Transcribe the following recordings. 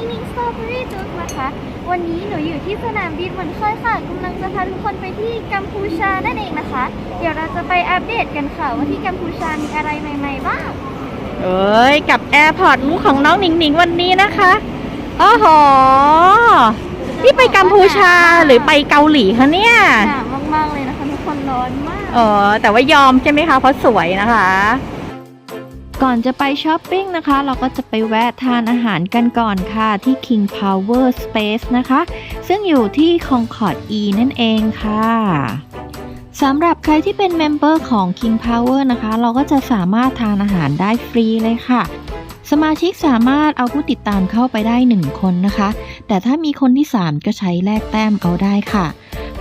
นินิงสตรอเบอรี่จุ๊กนะคะ วันนี้หนูอยู่ที่สนามบินเหมือนเคยค่ะกำลังจะพาทุกคนไปที่กัมพูชานั่นเองนะคะ เดี๋ยวเราจะไปอัปเดตกันค่ะ ว่าที่กัมพูชามีอะไรใหม่ๆบ้าง เอ้ย กับแอร์พอร์ตมุกของน้องหนิงหนิงวันนี้นะคะโอ้โหนี่ไปกัมพูชาหรือไปเกาหลีคะเนี่ยหนาวมากๆเลยนะคะทุกคนร้อนมาก เออแต่ว่ายอมใช่ไหมคะเพราะสวยนะคะ ก่อนจะไปช้อปปิ้งนะคะ เราก็จะไปแวะทานอาหารกันก่อนค่ะที่ King Power Space นะคะ ซึ่งอยู่ที่ Concord E นั่นเองค่ะสำหรับใครที่เป็นเมมเบอร์ของ King Power นะคะ เราก็จะสามารถทานอาหารได้ฟรีเลยค่ะ สมาชิกสามารถเอาผู้ติดตามเข้าไปได้ 1 คนนะคะ แต่ถ้ามีคนที่ 3 ก็ใช้แลกแต้มเอาได้ค่ะ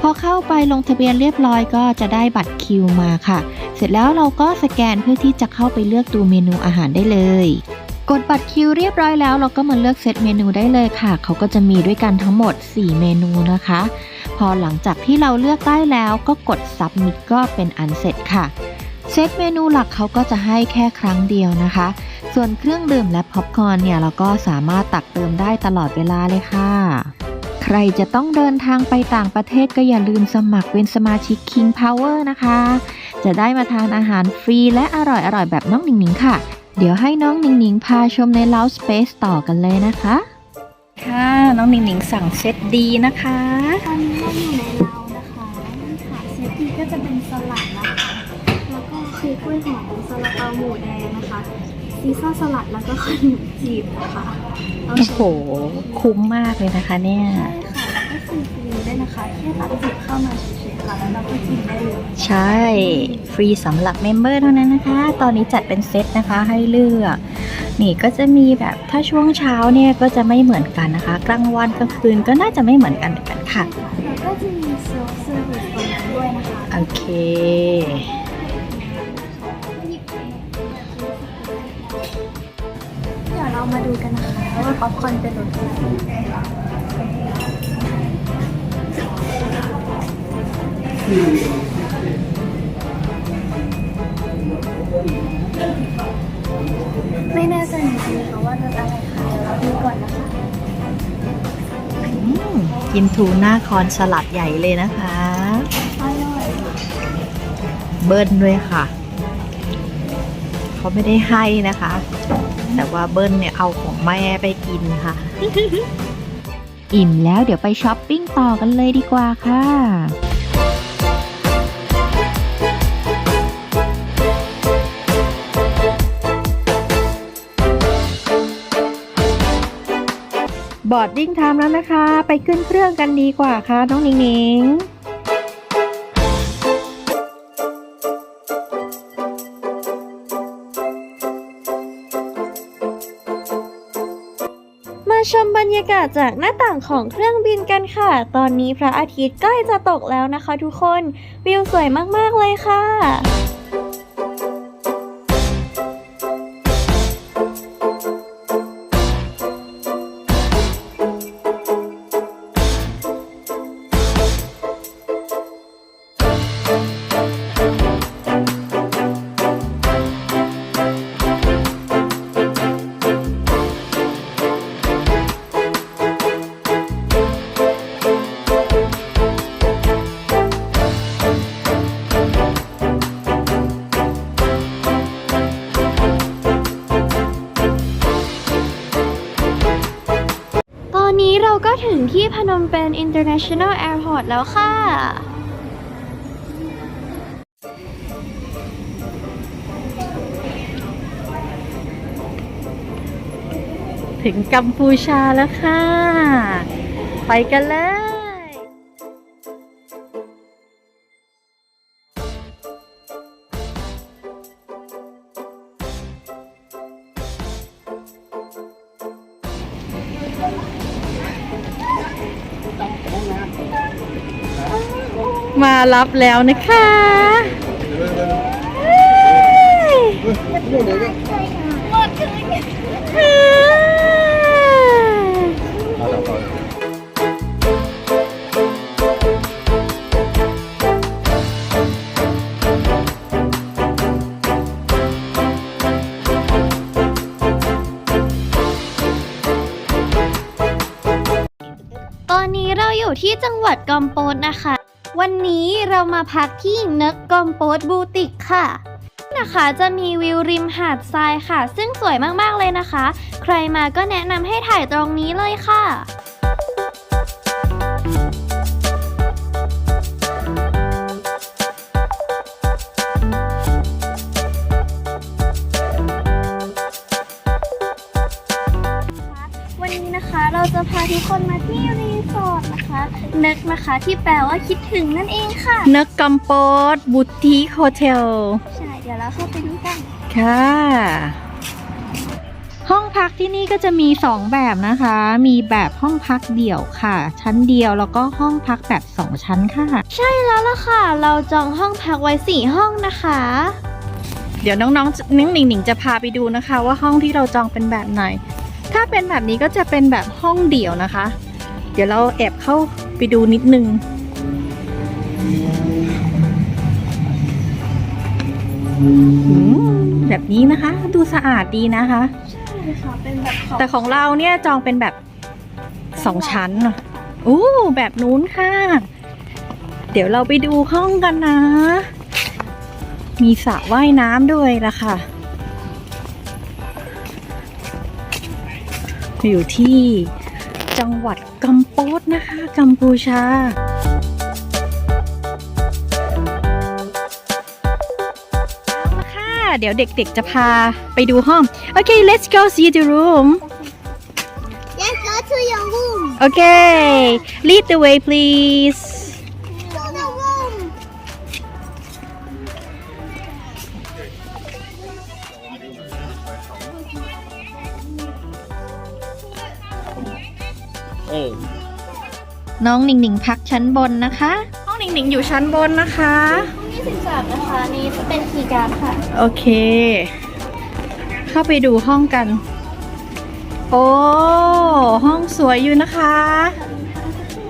พอเข้าไปลงทะเบียนเรียบร้อยก็จะได้บัตรคิวมาค่ะ เสร็จแล้วเราก็สแกนเพื่อที่จะเข้าไปเลือกดูเมนูอาหารได้เลย กดบัตรคิวเรียบร้อยแล้ว เราก็มาเลือกเซตเมนูได้เลยค่ะ เขาก็จะมีด้วยกันทั้งหมด 4 เมนูนะคะ พอหลังจากที่เราเลือกได้แล้วก็กด submit ก็เป็นอันเสร็จค่ะเซตเมนูหลักเขาก็จะให้แค่ครั้งเดียวนะคะ ส่วนเครื่องดื่มและพ็อปคอร์นเนี่ยเราก็สามารถตักเติมได้ตลอดเวลาเลยค่ะ ใครจะต้องเดินทางไปต่างประเทศก็อย่าลืมสมัครเป็นสมาชิก King Power นะคะ จะได้มาทานอาหารฟรีและอร่อยอร่อยแบบน้องหนิงหนิงค่ะ เดี๋ยวให้น้องหนิงหนิงพาชมใน Lounge Space ต่อกันเลยนะคะ ค่ะ น้องหนิงหนิงสั่งเซตดีนะคะตอนนี้เราอยู่ในเรานะคะนี่ค่ะเซตนี้ก็จะเป็นสลัดนะคะ แล้วก็คือกล้วยหอมสลัดเปาหมูแดงนะคะซีซ่าสลัดแล้วก็ขนมจีบนะคะเอาโอ้เชิโหญคุ้มมากเลยนะคะเนี่ย ใช่ค่ะแล้วก็ฟรีๆด้วยนะคะ แค่ตักจิบเข้ามาเฉย ใช่ ฟรีสำหรับเมมเบอร์เท่านั้นนะคะ ตอนนี้จัดเป็นเซตนะคะให้เลือก นี่ก็จะมีแบบถ้าช่วงเช้าเนี่ยก็จะไม่เหมือนกันนะคะ กลางวันกลางคืนก็น่าจะไม่เหมือนกันเหมือนกันค่ะแล้วก็จะมีเซลฟ์เซอร์วิสตรงนั้นด้วยนะคะ โอเคเดี๋ยวเรามาดูกันนะคะว่าป๊อปคอร์นเป็นรสอะไร ไม่แน่ใจจริงๆค่ะว่ารสอะไรค่ะเดี๋ยวเราดูก่อนนะคะอืมกินทูน่าคอนสลัดใหญ่เลยนะคะ อร่อยเบิ้ลด้วยค่ะ เขาไม่ได้ให้นะคะ แต่ว่าเบิ้ลเนี่ยเอาของแม่ไปกินค่ะ อิ่มแล้วเดี๋ยวไปช้อปปิ้งต่อกันเลยดีกว่าค่ะ บอร์ดดิ้งไทม์แล้วนะคะ ไปขึ้นเครื่องกันดีกว่าค่ะน้องนิงนิงมาชมบรรยากาศจากหน้าต่างของเครื่องบินกันค่ะ ตอนนี้พระอาทิตย์ใกล้จะตกแล้วนะคะทุกคน วิวสวยมาก ๆ เลยค่ะ มเป็น International Airport แล้วค่ะถึงกัมพูชาแล้วค่ะ ไปกันเลย รับแล้วนะคะตอนนี้เราอยู่ที่จังหวัดกอมโปตนะคะ วันนี้เรามาพักที่นึกกอมโปสบูติกค่ะ นะคะจะมีวิวริมหาดทรายค่ะ ซึ่งสวยมากๆเลยนะคะ ใครมาก็แนะนำให้ถ่ายตรงนี้เลยค่ะ วันนี้นะคะ เราจะพาทุกคนมาที่รีสอร์ทนะคะนึกนะคะที่แปลว่าคิดถึงนั่นเองค่ะนึกกัมโปสบูติคโฮเทล ใช่เดี๋ยวเราเข้าไปดูกัน ค่ะ ห้องพักที่นี่ก็จะมี 2 แบบนะคะ มีแบบห้องพักเดี่ยวค่ะ ชั้นเดียวแล้วก็ห้องพักแบบ 2 ชั้นค่ะ ใช่แล้วล่ะค่ะ เราจองห้องพักไว้สี่ห้องนะคะ เดี๋ยวน้องๆนิ้งหนิงหนิงจะพาไปดูนะคะ ว่าห้องที่เราจองเป็นแบบไหน ถ้าเป็นแบบนี้ก็จะเป็นแบบห้องเดี่ยวนะคะ เดี๋ยวเราแอบเข้าไปดูนิดนึงอืมแบบนี้นะคะ ดูสะอาดดีนะคะ ใช่ค่ะเป็นแบบขแต่ของเราเนี่ยจองเป็นแบบสองชั้นอะอู้แบบนู้นค่ะ เดี๋ยวเราไปดูห้องกันนะ มีสระว่ายน้ำด้วยล่ะค่ะ อยู่ที่จังหวัดกัมโปสนะคะ กัมพูชาเอาละค่ะเดี๋ยวเด็กๆจะพาไปดูห้อง โอเค let's go see the room Let's go to your room Okay, lead the way, please. น้องหนิงหนิงพักชั้นบนนะคะ ห้องหนิงหนิงอยู่ชั้นบนนะคะ ห้องที่สิบสามนะคะนี่จะเป็นคีย์การ์ดค่ะ โอเค เข้าไปดูห้องกัน โอ้ ห้องสวยอยู่นะคะ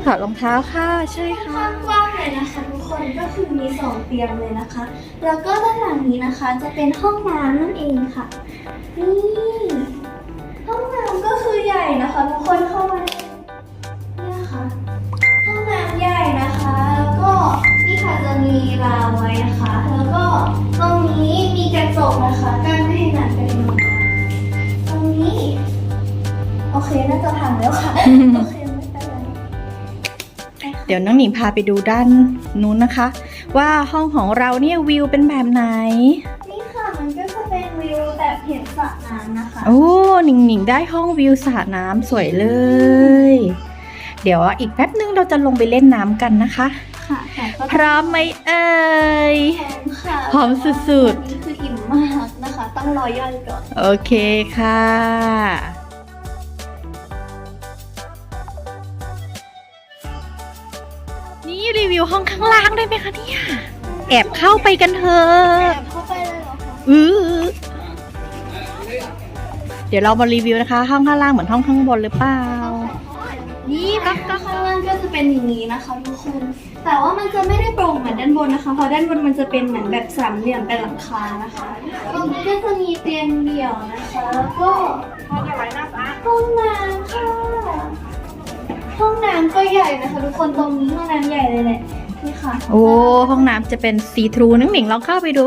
ถอดรองเท้าค่ะใช่ค่ะกว้างเลยนะคะทุกคนก็คือมีสองเตียงเลยนะคะ แล้วก็ด้านหลังนี้นะคะจะเป็นห้องน้ำนั่นเองค่ะ นี่ ห้องน้ำก็คือใหญ่นะคะทุกคนเข้ามาเนี่ มีราวไว้นะคะ แล้วก็ตรงนี้มีกระจกนะคะกั้นไม่ให้น้ำกระเด็นออกมาตรงนี้ โอเคน่าจะพังแล้วค่ะ โอเคไม่เป็นไรเดี๋ยวน้องหนิงพาไปดูด้านนู้นนะคะ ว่าห้องของเราเนี่ยวิวเป็นแบบไหน นี่ค่ะมันก็จะเป็นวิวแบบเห็นสระน้ำนะคะ โอ้หนิงหนิงได้ห้องวิวสระน้ำสวยเลย เดี๋ยวอีกแป๊บนึงเราจะลงไปเล่นน้ำกันนะคะค่ะแต่ก็ พร้อมไหมเอ่ยพร้อมค่ะพร้อมสุดๆวันนี้คืออิ่มมากนะคะ ต้องรอย่อยก่อน โอเคค่ะนี่รีวิวห้องข้างล่างได้ไหมคะเนี่ย แอบเข้าไปกันเถอะแอบเข้าไปเลยเหรอคะอือเดี๋ยวเรามารีวิวนะคะ ห้องข้างล่างเหมือนห้องข้างบนหรือเปล่า นี่ก็ข้างล่างก็จะเป็นอย่างนี้นะคะทุกคน แต่ว่ามันจะไม่ได้โปร่งเหมือนด้านบนนะคะ เพราะด้านบนมันจะเป็นเหมือนแบบสามเหลี่ยมเป็นหลังคานะคะ ตรงนี้ก็จะมีเตียงเดี่ยวนะคะ แล้วก็ห้องน้ำค่ะ ห้องน้ำก็ใหญ่นะคะ ทุกคนตรงนี้ห้องน้ำใหญ่เลยแหละนี่ค่ะ โอ้ห้องน้ำจะเป็นซีทรูนึงหนิงลองเข้าไปดู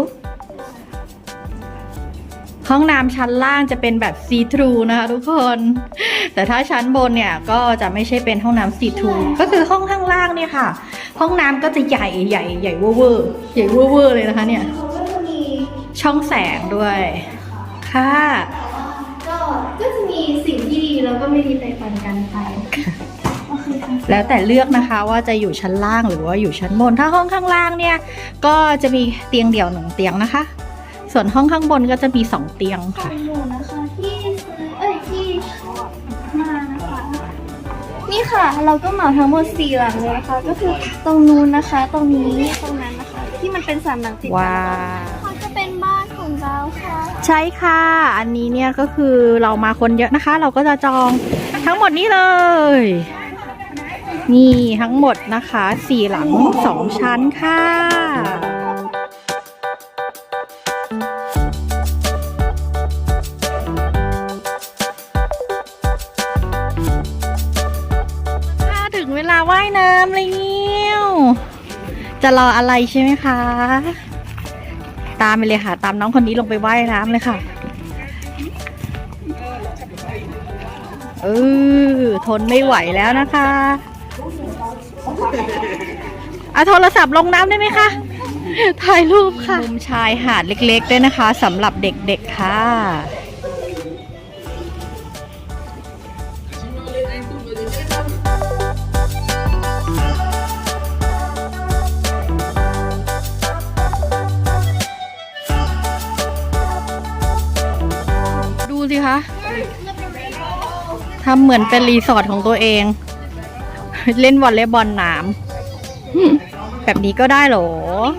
ห้องน้ำชั้นล่างจะเป็นแบบซีทรูนะคะทุกคน แต่ถ้าชั้นบนเนี่ยก็จะไม่ใช่เป็นห้องน้ำซีทรูก็คือห้องข้างล่างเนี่ยค่ะ ห้องน้ำก็จะใหญ่ใหญ่ใหญ่เวอร์เวอร์ใหญ่เวอร์เวอร์เลยนะคะเนี่ยเขาก็จะมีช่องแสงด้วยค่ะ ก็ก็จะมีสิ่งที่ดีแล้วก็ไม่ดีไปปนกันไปโอเคค่ะ แล้วแต่เลือกนะคะว่าจะอยู่ชั้นล่างหรือว่าอยู่ชั้นบน ถ้าห้องข้างล่างเนี่ย ก็จะมีเตียงเดี่ยวหนึ่งเตียงนะคะ ส่วนห้องข้างบนก็จะมีสองเตียงขอค่ะงหนูนะคะที่ซื้อเอ้ยที่มานะคะนี่ค่ะเราก็เหมาทั้งหมดสี่หลังเลยนะคะ ก็คือตรงนู้นนะคะ ตรงนี้ตรงนั้นนะคะ ที่มันเป็นสามหลังติดกัว้าเขาจะเป็นบ้านของเราค่ะใช่ค่ะ อันนี้เนี่ยก็คือเรามาคนเยอะนะคะ เราก็จะจองทั้งหมดนี้เลย นี่ทั้งหมดนะคะสี่หลังสองชั้นค่ะ รออะไรใช่ไหมคะ ตามไปเลยค่ะ ตามน้องคนนี้ลงไปว่ายน้ำเลยค่ะ เออทนไม่ไหวแล้วนะคะเอาโทรศัพท์ลงน้ำได้ไหมคะ ถ่ายรูปค่ะมุมชายหาดเล็กๆด้วยนะคะสำหรับเด็กๆค่ะ สิคะทำเหมือนเป็นรีสอร์ทของตัวเอง เล่นวอลเลย์บอลน้ำแบบนี้ก็ได้เหรอ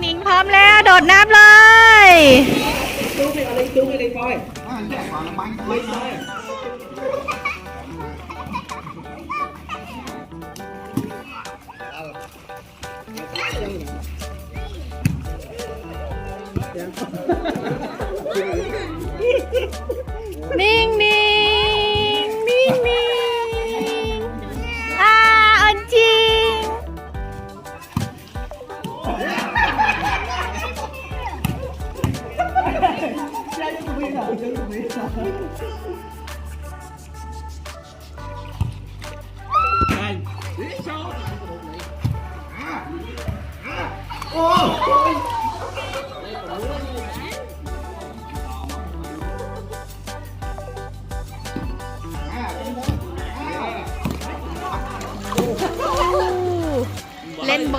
นิ่งๆพร้อมแล้ว โดดน้ำเลย Ninh ninh Ninh ninh À ơn chi Oh!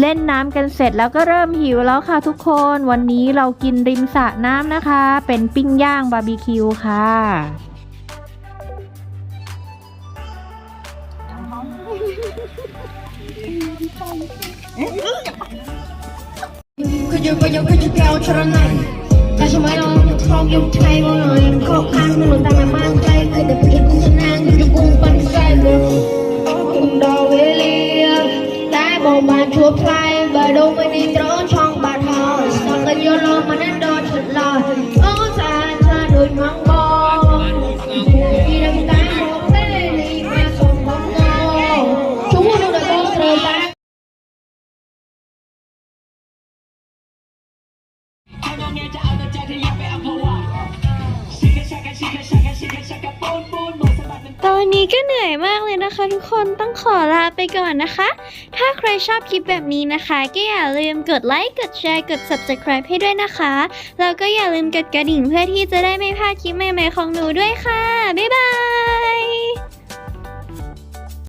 เล่นน้ำกันเสร็จแล้วก็เริ่มหิวแล้วค่ะทุกคน วันนี้เรากินริมสระน้ำนะคะ เป็นปิ้งย่างบาร์บีคิวค่ะก็ยู่ก็ยู่ก็ยู่เปาชรนันแต่สมัยเราครองยุคไทยเราหน่ยก็ข้างถนนตามมา nobody throw ឆងបាត់ហើយស្ទើរក៏យល់លមណាដល់ឈុតឡើយអូស្អាតស្អាតដូចម៉ងបងពីរំតាមកទេនេះមកសុំបងជុំនោះដល់បងត្រូវតាជាកជាកជាកជាកជាកបូនបូន ตอนนี้ก็เหนื่อยมากเลยนะคะ ทุกคนต้องขอลาไปก่อนนะคะ ถ้าใครชอบคลิปแบบนี้นะคะ ก็อย่าลืมกดไลค์กดแชร์กด subscribe ให้ด้วยนะคะแล้วก็อย่าลืมกดกระดิ่งเพื่อที่จะได้ไม่พลาดคลิปใหม่ๆของหนูด้วยค่ะ บ๊ายบาย